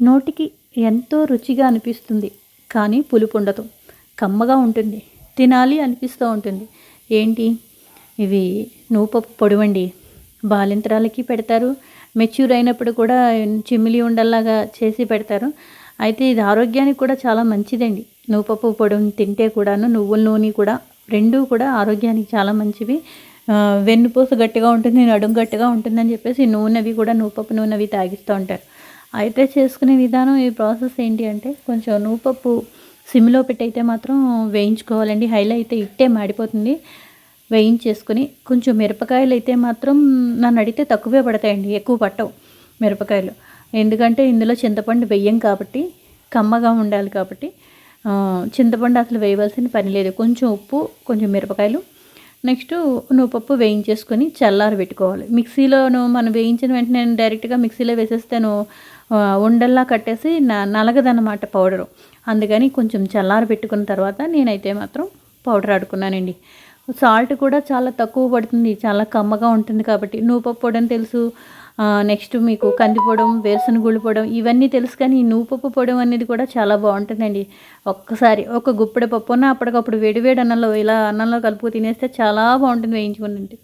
నోటికి ఎంతో రుచిగా అనిపిస్తుంది కానీ పులుపు ఉండదు. కమ్మగా ఉంటుంది. తినాలి అనిపిస్తూ ఉంటుంది. ఏంటి? ఇవి నూపప్పు పొడివండి. బాలింతరాలకి పెడతారు. మెచ్యూర్ అయినప్పుడు కూడా చిమ్మిలి ఉండల్లాగా చేసి పెడతారు. అయితే ఇది ఆరోగ్యానికి కూడా చాలా మంచిదండి. నువ్వుపప్పు పొడిని తింటే కూడాను నువ్వుల నూనె కూడా రెండూ కూడా ఆరోగ్యానికి చాలా మంచివి. వెన్నుపూస గట్టిగా ఉంటుంది నడుము గట్టిగా ఉంటుందని చెప్పేసి నూనె అవి కూడా నువ్వుపప్పు నూనె అవి తాగిస్తూ ఉంటారు. అయితే చేసుకునే విధానం ఈ ప్రాసెస్ ఏంటి అంటే కొంచెం నువ్వుపప్పు సిమ్లో పెట్టయితే మాత్రం వేయించుకోవాలండి. హైలో అయితే ఇట్టే మాడిపోతుంది. వేయించేసుకుని కొంచెం మిరపకాయలు అయితే మాత్రం నన్ను అడిగితే తక్కువే పడతాయండి ఎక్కువ పట్టవు మిరపకాయలు. ఎందుకంటే ఇందులో చింతపండు వెయ్యం కాబట్టి కమ్మగా ఉండాలి కాబట్టి చింతపండు అసలు వేయవలసిన పని లేదు. కొంచెం ఉప్పు కొంచెం మిరపకాయలు నెక్స్ట్ నువ్వు పప్పు వేయించేసుకొని చల్లారి పెట్టుకోవాలి. మిక్సీలోను మనం వేయించిన వెంటనే నేను డైరెక్ట్గా మిక్సీలో వేసేస్తాను ఉండల్లా కట్టేసి నలగదన్నమాట పౌడరు. అందుకని కొంచెం చల్లారి పెట్టుకున్న తర్వాత నేనైతే మాత్రం పౌడర్ ఆడుకున్నానండి. సాల్ట్ కూడా చాలా తక్కువ పడుతుంది చాలా కమ్మగా ఉంటుంది కాబట్టి. నువ్వుపప్పు పొడి అని తెలుసు. నెక్స్ట్ మీకు కందిపోవడం వేరుశనగుళ్ళు పొడం ఇవన్నీ తెలుసు కానీ ఈ నువ్వుపప్పు పొడం అనేది కూడా చాలా బాగుంటుందండి. ఒక్కసారి ఒక గుప్పెడ పప్పున అప్పటికప్పుడు వేడి వేడి అన్నంలో ఇలా అన్నంలో కలుపు తినేస్తే చాలా బాగుంటుంది వేయించుకుని